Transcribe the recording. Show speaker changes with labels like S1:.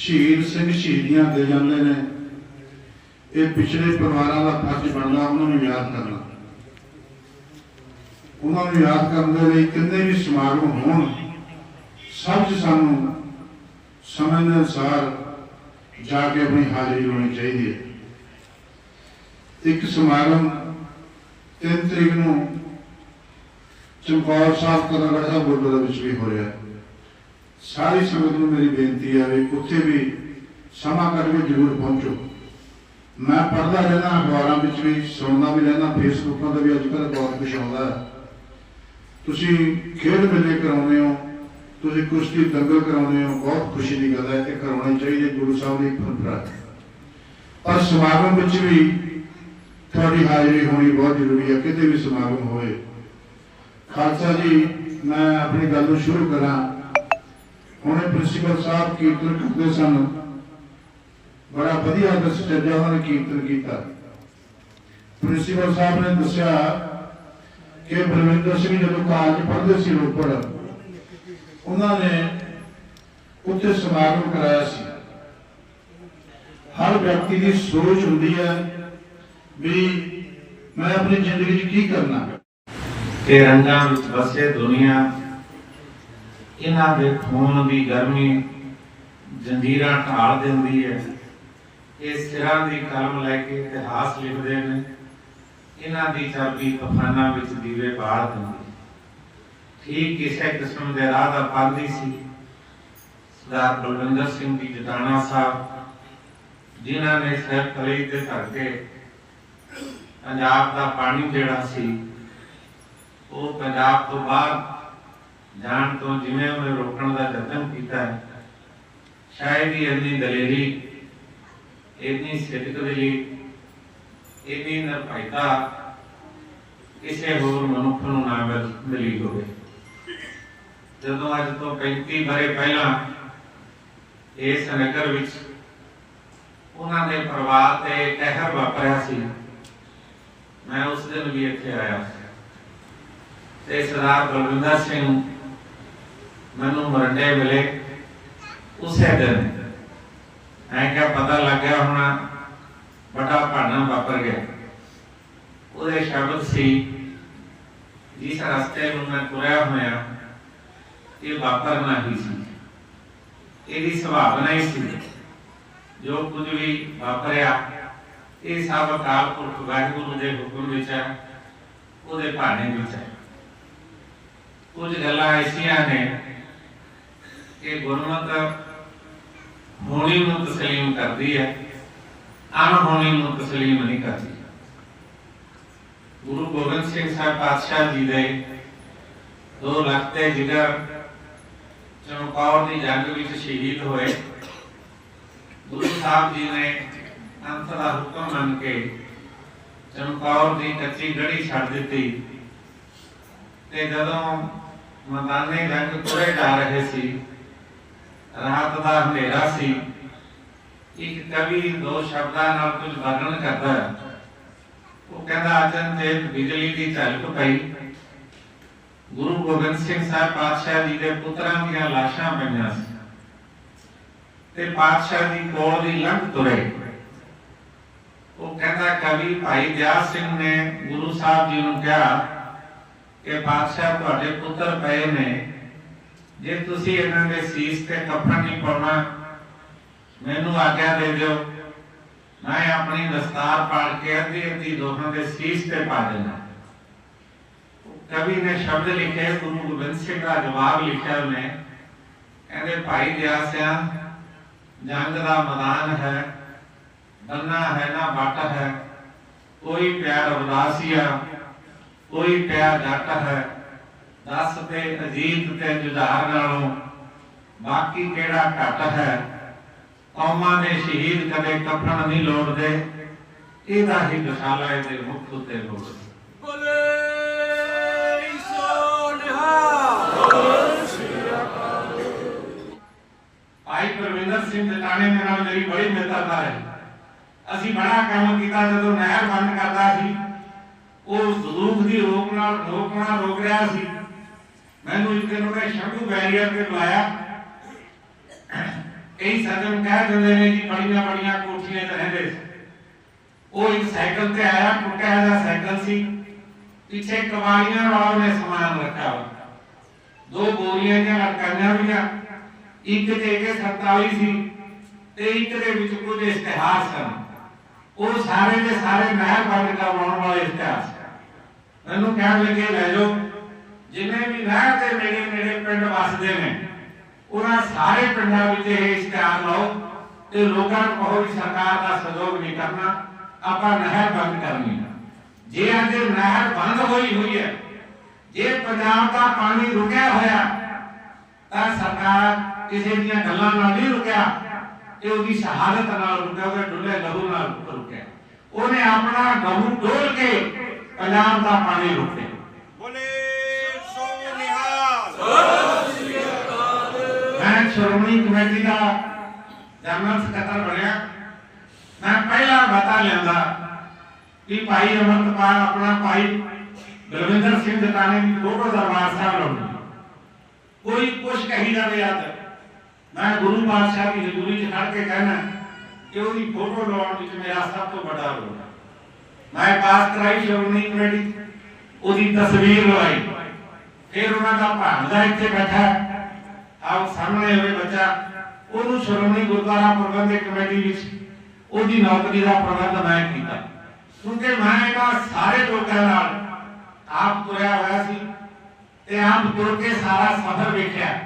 S1: ਸ਼ਹੀਦ ਸਿੰਘ ਸ਼ਹੀਦੀਆਂ ਦੇ ਜਾਂਦੇ ਨੇ। ਇਹ ਪਿਛਲੇ ਪਰਿਵਾਰਾਂ ਦਾ ਫਰਜ਼ ਬਣਦਾ ਉਹਨਾਂ ਨੂੰ ਯਾਦ ਕਰਨਾ। ਉਹਨਾਂ ਨੂੰ ਯਾਦ ਕਰਨ ਦੇ ਲਈ ਕਿੰਨੇ ਵੀ ਸਮਾਗਮ ਹੋਣ, ਸਭ ਸਾਨੂੰ ਸਮੇਂ ਦੇ ਅਨੁਸਾਰ ਜਾ ਕੇ ਆਪਣੀ ਹਾਜ਼ਰੀ ਲਾਉਣੀ ਚਾਹੀਦੀ ਹੈ। ਇੱਕ ਸਮਾਗਮ 3 ਤਰੀਕ ਨੂੰ ਚਮਕੌਰ ਸਾਹਿਬ ਕਰਾਂਗੜ ਸਾਹਿਬ ਗੁਰਦੁਆਰਾ ਵਿੱਚ ਵੀ ਹੋ ਰਿਹਾ। ਹੈ ਸਾਰੀ ਸੰਗਤ ਨੂੰ ਮੇਰੀ ਬੇਨਤੀ ਹੈ ਵੀ ਉੱਥੇ ਵੀ ਸਮਾਂ ਕੱਢ ਕੇ ਜ਼ਰੂਰ ਪਹੁੰਚੋ। ਮੈਂ ਪੜ੍ਹਦਾ ਰਹਿੰਦਾ, ਅਖਬਾਰਾਂ ਵਿੱਚ ਵੀ, ਸੁਣਦਾ ਵੀ ਰਹਿੰਦਾ ਫੇਸਬੁੱਕਾਂ ਤੇ ਵੀ ਅੱਜ ਕੱਲ੍ਹ ਬਹੁਤ ਕੁਝ ਆਉਂਦਾ ਹੈ। ਤੁਸੀਂ ਖੇਡ ਮੇਲੇ ਕਰਾਉਂਦੇ ਹੋ, ਤੁਸੀਂ ਕੁਸ਼ਤੀ ਦੰਗਲ ਕਰਾਉਂਦੇ ਹੋ, ਬਹੁਤ ਖੁਸ਼ੀ ਦੀ ਗੱਲ ਹੈ ਇਹ ਕਰਾਉਣੀ ਚਾਹੀਦੀ ਹੈ ਗੁਰੂ ਸਾਹਿਬ ਦੀ ਪਰੰਪਰਾ। ਪਰ ਸਮਾਗਮ ਵਿੱਚ ਵੀ ਤੁਹਾਡੀ ਹਾਜ਼ਰੀ ਹੋਣੀ ਬਹੁਤ ਜ਼ਰੂਰੀ ਹੈ, ਕਿਤੇ ਵੀ ਸਮਾਗਮ ਹੋਵੇ। ਖਾਲਸਾ ਜੀ, ਮੈਂ ਆਪਣੀ ਗੱਲ ਨੂੰ ਸ਼ੁਰੂ ਕਰਾਂ। ਹੁਣੇ ਪ੍ਰਿੰਸੀਪਲ ਸਾਹਿਬ ਕੀਰਤਨ ਕਰਦੇ ਸਨ। ਬੜਾ ਵਧੀਆ ਦਸਤਜਾ ਉਹਨਾਂ ਨੇ ਕੀਰਤਨ ਕੀਤਾ। ਪ੍ਰਿੰਸੀਪਲ ਸਾਹਿਬ ਨੇ ਦੱਸਿਆ ਕਿ ਬਲਵਿੰਦਰ ਸਿੰਘ ਜਦੋਂ ਕਾਲਜ ਪੜ੍ਹਦੇ ਸੀ ਰੋਪੜ, ਉਹਨਾਂ ਨੇ ਉੱਥੇ ਸਮਾਗਮ ਕਰਾਇਆ ਸੀ। ਹਰ ਵਿਅਕਤੀ ਦੀ ਸੋਚ ਹੁੰਦੀ ਹੈ ਵੀ ਮੈਂ ਆਪਣੀ ਜ਼ਿੰਦਗੀ 'ਚ ਕੀ ਕਰਨਾ।
S2: ਕਿ ਰੰਗਾਂ ਵਸੇ ਦੁਨੀਆ ਇਹਨਾਂ ਦੇ ਖੂਨ ਦੀ ਗਰਮੀ ਜੰਜੀਰਾਂ ਢਾਲ ਦਿੰਦੀ ਹੈ। ਇਹ ਸਿਰਾਂ ਦੀ ਕਲਮ ਲੈ ਕੇ ਇਤਿਹਾਸ ਲਿਖਦੇ ਨੇ। ਇਹਨਾਂ ਦੀ ਚਾਬੀ ਤੂਫਾਨਾਂ ਵਿੱਚ ਦੀਵੇ ਬਾਲ ਦਿੰਦੀ ਠੀਕ ਕਿਸੇ ਕਿਸਮ ਦੇ ਰਾਹ ਦਾ ਪਾਂਦੀ ਸੀ। ਸਰਦਾਰ ਬਲਵਿੰਦਰ ਸਿੰਘ ਜੀ ਜਟਾਣਾ ਸਾਹਿਬ, ਜਿਨ੍ਹਾਂ ਨੇ ਸਿਰ ਤਲੀ ਤੇ ਧਰ ਕੇ ਪੰਜਾਬ ਦਾ ਪਾਣੀ ਜਿਹੜਾ ਸੀ, ਉਹ ਪੰਜਾਬ ਤੋਂ ਬਾਹਰ ਜਾਣ ਤੋਂ ਜਿਵੇਂ ਉਹਨੇ ਰੋਕਣ ਦਾ ਯਤਨ ਕੀਤਾ ਸ਼ਾਇਦ ਹੀ ਇੰਨੀ ਦਲੇਰੀ, ਇੰਨੀ ਸਿੱਧਕਦਲੀ ਇੰਨੀ ਨਿਰਭੈਤਾ ਕਿਸੇ ਹੋਰ ਮਨੁੱਖ ਨੂੰ ਨਾ ਮਿਲੀ ਹੋਵੇ। ਜਦੋਂ ਅੱਜ ਤੋਂ 35 ਬਰੇ ਪਹਿਲਾਂ ਇਸ ਨਗਰ ਵਿੱਚ ਉਹਨਾਂ ਦੇ ਪਰਿਵਾਰ ਤੇ ਕਹਿਰ ਵਾਪਰਿਆ ਸੀ, ਮੈਂ ਉਸ ਦਿਨ ਵੀ ਇੱਥੇ ਆਇਆ। ਤੇ ਸਰਦਾਰ ਬਲਵਿੰਦਰ ਸਿੰਘ ਮੈਨੂੰ ਮਰੰਡੇ ਮਿਲੇ ਉਸੇ ਦਿਨ ਐਂ ਕਿਹਾ ਪਤਾ ਲੱਗਿਆ ਹੋਣਾ ਬੜਾ ਭਾਣਾ ਵਾਪਰ ਗਿਆ। ਉਹਦੇ ਸ਼ਬਦ ਸੀ, ਜਿਸ ਰਸਤੇ ਨੂੰ ਮੈਂ ਤੁਰਿਆ ਹੋਇਆ, ਇਹ ਵਾਪਰਨਾ ਹੀ ਸੀ। ਇਹਦੀ ਸੁਭਾਵਨਾ ਹੀ ਸੀ, ਜੋ ਕੁਝ ਵੀ ਵਾਪਰਿਆ, ਇਹ ਸਭ ਅਕਾਲ ਪੁਰਖ ਵਾਹਿਗੁਰੂ ਦੇ ਹੁਕਮ ਵਿੱਚ ਹੈ, ਉਹਦੇ ਭਾਣੇ ਵਿੱਚ ਹੈ। ਕੁਝ ਗੱਲਾਂ ਐਸੀਆਂ ਨੇ ਕਿ ਗੁਰਮਤ ਹੋਣੀ ਨੂੰ ਤਸਲੀਮ ਕਰਦੀ ਹੈ, ਅਣਹੋਣੀ ਨੂੰ ਤਸਲੀਮ ਨਹੀਂ ਕਰਦੀ। ਗੁਰੂ ਗੋਬਿੰਦ ਸਿੰਘ ਸਾਹਿਬ ਪਾਤਸ਼ਾਹ ਜੀ ਦੇ ਦੋ ਲਖਤੇ ਜਿਗਰ ਚਮਕੌਰ ਦੀ ਜੰਗ ਵਿੱਚ ਸ਼ਹੀਦ ਹੋਏ। ਗੁਰੂ ਸਾਹਿਬ ਜੀ ਨੇ ਅੰਤ ਦਾ ਹੁਕਮ ਮੰਨ ਕੇ ਚਮਕੌਰ ਦੀ ਕੱਚੀ ਗੜੀ ਛੱਡ ਦਿੱਤੀ ਤੇ ਜਦੋਂ ਮਦਾਨੇ ਜੰਗ ਤੁਰੇ ਜਾ ਰਹੇ ਸੀ ਰਾਤ ਦਾ ਹਨੇਰਾ ਸੀ। ਇੱਕ ਕਵੀ ਦੋ ਸ਼ਬਦਾਂ ਨਾਲ ਕੁਝ ਵਰਣਨ ਕਰਦਾ ਹੈ। ਉਹ ਕਹਿੰਦਾ, ਅਚਨ ਤੇ ਬਿਜਲੀ ਦੀ ਝਲਕ ਪਈ। ਗੁਰੂ ਗੋਬਿੰਦ ਸਿੰਘ ਸਾਹਿਬ ਪਾਤਸ਼ਾਹ ਜੀ ਦੇ ਪੁੱਤਰਾਂ ਦੀਆਂ ਲਾਸ਼ਾਂ ਪਈਆਂ ਸੀ ਤੇ ਪਾਤਸ਼ਾਹ ਜੀ ਕੋਲ ਦੀ ਲੰਘ ਤੁਰੇ। ਉਹ ਕਹਿੰਦਾ, ਕਵੀ ਭਾਈ ਦਿਆਲ ਸਿੰਘ ਨੇ ਗੁਰੂ ਸਾਹਿਬ ਜੀ ਨੂੰ ਕਿਹਾ ਕਿ ਪਾਤਸ਼ਾਹ ਤੁਹਾਡੇ ਪੁੱਤਰ ਪਏ ਨੇ। ਜੇ ਤੁਸੀਂ ਇਹਨਾਂ ਦੇ ਸੀਸ ਤੇ ਕਫਨ ਨਹੀਂ ਪਾਉਣਾ, ਮੈਨੂੰ ਆਗਿਆ ਦੇ ਦਿਓ। ਮੈਂ ਆਪਣੀ ਦਸਤਾਰ ਪਾੜ ਕੇ ਅੱਧੀ ਅੱਧੀ ਦੋਹਾਂ ਦੇ ਸੀਸ ਤੇ ਪਾ ਦੇਣਾ ਕਵੀ ਨੇ ਸ਼ਬਦ ਲਿਖੇ, ਗੁਰੂ ਗੋਬਿੰਦ ਸਿੰਘ ਦਾ ਜਵਾਬ ਲਿਖਿਆ ਉਹਨੇ। ਕਹਿੰਦੇ, ਭਾਈ ਦਿਆਸਿਆ, ਜੰਗ ਦਾ ਮੈਦਾਨ ਹੈ, ਬੰਨਾ ਹੈ ਨਾ ਬਾਟ ਹੈ, ਕੋਈ ਪਿਆਰ ਉਦਾਸੀਆ ਕੋਈ ਪਿਆਰ ਜੱਟ ਹੈ। ਦਸ ਤੇ ਅਜੀਤ ਤੇ ਜੁਝਾਰ ਨਾਲੋਂ ਬਾਕੀ ਕਿਹੜਾ ਘਟ ਹੈ? ਕੌਮਾਂ ਦੇ ਸ਼ਹੀਦ ਕਦੇ ਕਫਨ ਨਹੀਂ ਲੋੜਦੇ। ਇਹਦਾ ਹੀ ਦਸਾਲਾ ਇਹਦੇ ਮੁਖ ਉਤੇ ਲੋੜਦੇ
S3: ਬੋਲੇ ਸੋਨਿਹਾ
S2: ਭਾਈ ਪ੍ਰਵਿੰਦਰ ਸਿੰਘ ਜਟਾਣੇ ਦੇ ਨਾਲ ਮੇਰੀ ਬੜੀ ਮਿੱਤਰਤਾ ਹੈ। ਅਸੀਂ ਬੜਾ ਕੰਮ ਕੀਤਾ ਜਦੋਂ ਨਹਿਰ ਬੰਦ ਕਰਦਾ ਸੀ। ਉਹ ਜ਼ਲੂਕ ਦੀ ਰੋਕ ਨਾਲ ਰੋਕਣਾ ਰੋਕ ਰਿਹਾ ਸੀ। ਮੈਨੂੰ ਇੱਕ ਦਿਨ ਉਹਨੇ ਸ਼ੰਭੂ ਬੈਰੀਅਰ ਤੇ ਬੁਲਾਇਆ। ਕਈ ਸੱਜਣ ਕਹਿ ਦਿੰਦੇ ਨੇ ਜੀ, ਬੜੀਆਂ ਬੜੀਆਂ ਕੋਠੀਆਂ 'ਚ ਰਹਿੰਦੇ ਉਹ ਇੱਕ ਸਾਈਕਲ ਤੇ ਆਇਆ ਟੁੱਟਿਆ ਜਿਹਾ ਸਾਈਕਲ ਸੀ। ਪਿੱਛੇ ਕਵਾੜੀਆਂ ਵਾਲਾ ਨੇ ਸਮਾਨ ਰੱਖਿਆ ਦੋ ਬੋਰੀਆਂ ਜਿਹਾ ਲਟਕਾਈਆਂ ਹੋਈਆਂ। ਇੱਕ ਦੇ ਕੇ 47 ਸੀ ਤੇ ਇੱਕ ਦੇ ਵਿੱਚ ਕੁਝ ਇਸ਼ਤਿਹਾਰ ਸਨ। ਉਹ ਸਾਰੇ ਦੇ ਸਾਰੇ ਨਹਿਰ ਬੰਦ ਕਰਵਾਉਣ ਵਾਲੇ ਇਸ਼ਤਿਹਾਰ ਮੈਨੂੰ ਕਹਿਣ ਲੱਗੇ, ਲੈ ਜਾਓ। ਜਿੰਨੇ ਵੀ ਨਹਿਰ ਦੇ ਨੇੜੇ ਨੇੜੇ ਪਿੰਡ ਵਸਦੇ ਨੇ, ਉਹਨਾਂ ਸਾਰੇ ਪਿੰਡਾਂ ਵਿੱਚ ਇਹ ਇਸ਼ਤਿਹਾਰ ਲਾਓ ਤੇ ਲੋਕਾਂ ਨੂੰ ਕਹੋ ਵੀ ਸਰਕਾਰ ਦਾ ਸਹਿਯੋਗ ਨਹੀਂ ਕਰਨਾ, ਆਪਾਂ ਨਹਿਰ ਬੰਦ ਕਰਨੀ ਜੇ ਅੱਜ ਨਹਿਰ ਬੰਦ ਹੋਈ ਹੋਈ ਹੈ, ਜੇ ਪੰਜਾਬ ਦਾ ਪਾਣੀ ਰੁਕਿਆ ਹੋਇਆ, ਤਾਂ ਸਰਕਾਰ ਕਿਸੇ ਦੀਆਂ ਗੱਲਾਂ ਨਾਲ ਨਹੀਂ ਰੁਕਿਆ ਇਹ ਉਹਦੀ ਸ਼ਹਾਦਤ ਨਾਲ ਰੁਕਿਆ, ਉਹਦੇ ਡੁੱਲੇ ਲਹੂ ਨਾਲ ਰੁਕਿਆ। ਉਹਨੇ ਆਪਣਾ ਗਹੂ ਡੋਲ ਕੇ ਪੰਜਾਬ ਦਾ ਪਾਣੀ ਰੁਕਿਆ
S3: ਬੋਲੇ ਸੋ ਨਿਹਾਲ
S2: ਮੈਂ ਸ਼੍ਰੋਮਣੀ ਕਮੇਟੀ ਦਾ ਜਨਰਲ ਸਕੱਤਰ ਬਣਿਆ। ਮੈਂ ਪਹਿਲਾ ਬਤਾ ਲਿਆਂਦਾ ਕਿ ਭਾਈ ਅਮਰਤਪਾਲ, ਆਪਣਾ ਭਾਈ ਬਲਵਿੰਦਰ ਸਿੰਘ ਜਟਾਣੇ ਦੀ ਫੋਟੋ ਦਰਬਾਰ ਸਾਹਿਬ ਲਾਉਣੀ ਕੋਈ ਕੁਛ ਕਹੀ ਜਾਵੇ ਅੱਜ, ਮੈਂ ਗੁਰੂ ਪਾਤਸ਼ਾਹ ਦੀ ਹਜ਼ੂਰੀ 'ਚ ਖੜ ਕੇ ਕਹਿਣਾ ਕਿ ਉਹਦੀ ਫੋਟੋ ਲਾਉਣ ਵਿੱਚ ਮੇਰਾ ਸਭ ਤੋਂ ਵੱਡਾ ਰੋਲ ਹੈ। ਮੈਂ ਪਾਸ ਕਰਾਈ ਸ਼੍ਰੋਮਣੀ ਕਮੇਟੀ, ਉਹਦੀ ਤਸਵੀਰ ਲਵਾਈ। ਫਿਰ ਉਹਨਾਂ ਦਾ ਭਾਂਜਾ ਇੱਥੇ ਬੈਠਾ ਆਪ ਸਾਹਮਣੇ ਹੋਵੇ ਬੱਚਾ, ਉਹਨੂੰ ਸ਼੍ਰੋਮਣੀ ਗੁਰਦੁਆਰਾ ਪ੍ਰਬੰਧਕ ਕਮੇਟੀ ਵਿੱਚ ਉਹਦੀ ਨੌਕਰੀ ਦਾ ਪ੍ਰਬੰਧ ਮੈਂ ਕੀਤਾ। ਕਿਉਂਕਿ ਮੈਂ ਇਹਨਾਂ ਸਾਰੇ ਲੋਕਾਂ ਨਾਲ ਆਪ ਤੁਰਿਆ ਹੋਇਆ ਸੀ ਤੇ ਆਪ ਤੁਰ ਕੇ ਸਾਰਾ ਸਫ਼ਰ ਵੇਖਿਆ।